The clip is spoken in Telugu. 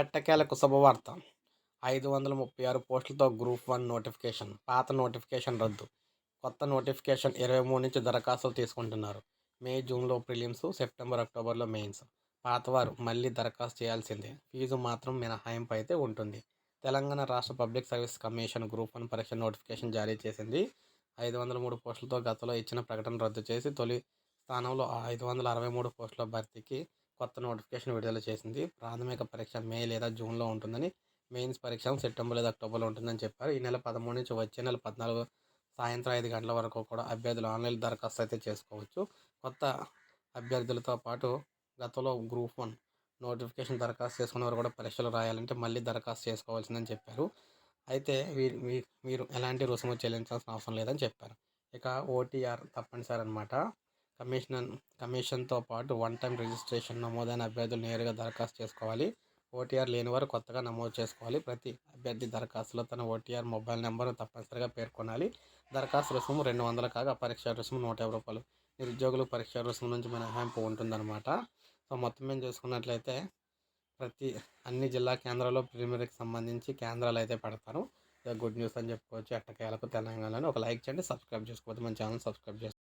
ఎట్టకేలకు శుభవార్త. ఐదు వందల ముప్పై ఆరు పోస్టులతో గ్రూప్ వన్ నోటిఫికేషన్ పాత నోటిఫికేషన్ రద్దు. కొత్త నోటిఫికేషన్ ఇరవై మూడు నుంచి దరఖాస్తులు తీసుకుంటున్నారు. మే జూన్లో ప్రిలిమ్స్ సెప్టెంబర్ అక్టోబర్లో మెయిన్స్. పాతవారు మళ్ళీ దరఖాస్తు చేయాల్సిందే. ఫీజు మాత్రం మినహాయింపు అయితే ఉంటుంది. తెలంగాణ రాష్ట్ర public service commission group one పరీక్ష నోటిఫికేషన్ జారీ చేసింది. ఐదు వందల మూడు పోస్టులతో గతంలో ఇచ్చిన ప్రకటన రద్దు చేసి తొలి స్థానంలో ఐదు వందల అరవై మూడు పోస్టుల భర్తీకి కొత్త నోటిఫికేషన్ విడుదల చేసింది. ప్రాథమిక పరీక్ష మే లేదా జూన్లో ఉంటుందని మెయిన్స్ పరీక్ష సెప్టెంబర్ లేదా అక్టోబర్లో ఉంటుందని చెప్పారు. ఈ నెల పదమూడు నుంచి వచ్చే నెల పద్నాలుగు సాయంత్రం ఐదు గంటల వరకు కూడా అభ్యర్థులు ఆన్లైన్ దరఖాస్తు అయితే చేసుకోవచ్చు. కొత్త అభ్యర్థులతో పాటు గతంలో గ్రూప్ వన్ నోటిఫికేషన్ దరఖాస్తు చేసుకున్న వారు కూడా పరీక్షలు రాయాలంటే మళ్ళీ దరఖాస్తు చేసుకోవాల్సిందని చెప్పారు. అయితే మీరు ఎలాంటి రుసుము చెల్లించాల్సిన అవసరం లేదని చెప్పారు. ఇక ఓటీఆర్ తప్పనిసరి అనమాట కమిషన్ కమిషన్తో పాటు వన్ టైం రిజిస్ట్రేషన్ నమోదైన అభ్యర్థులు నేరుగా దరఖాస్తు చేసుకోవాలి. ఓటీఆర్ లేని వారు కొత్తగా నమోదు చేసుకోవాలి. ప్రతి అభ్యర్థి దరఖాస్తులో తన ఓటీఆర్ మొబైల్ నెంబర్ను తప్పనిసరిగా పేర్కొనాలి. దరఖాస్తు రుసుము రెండు వందల కాగా పరీక్ష రుసుము నూట యాభై రూపాయలు. నిరుద్యోగులు పరీక్ష రుసుము నుంచి మినహాయింపు ఉంటుందన్నమాట. సో మొత్తం మేము చూసుకున్నట్లయితే ప్రతి అన్ని జిల్లా కేంద్రాల్లో ప్రిలిమినరీకి సంబంధించి కేంద్రాలు అయితే పెడతారు. గుడ్ న్యూస్ అని చెప్పుకోవచ్చు. ఎట్టకేలకు తెలంగాణలో ఒక లైక్ చేయండి సబ్స్క్రైబ్ చేసుకోవద్దు మన ఛానల్ సబ్స్క్రైబ్ చేసుకోండి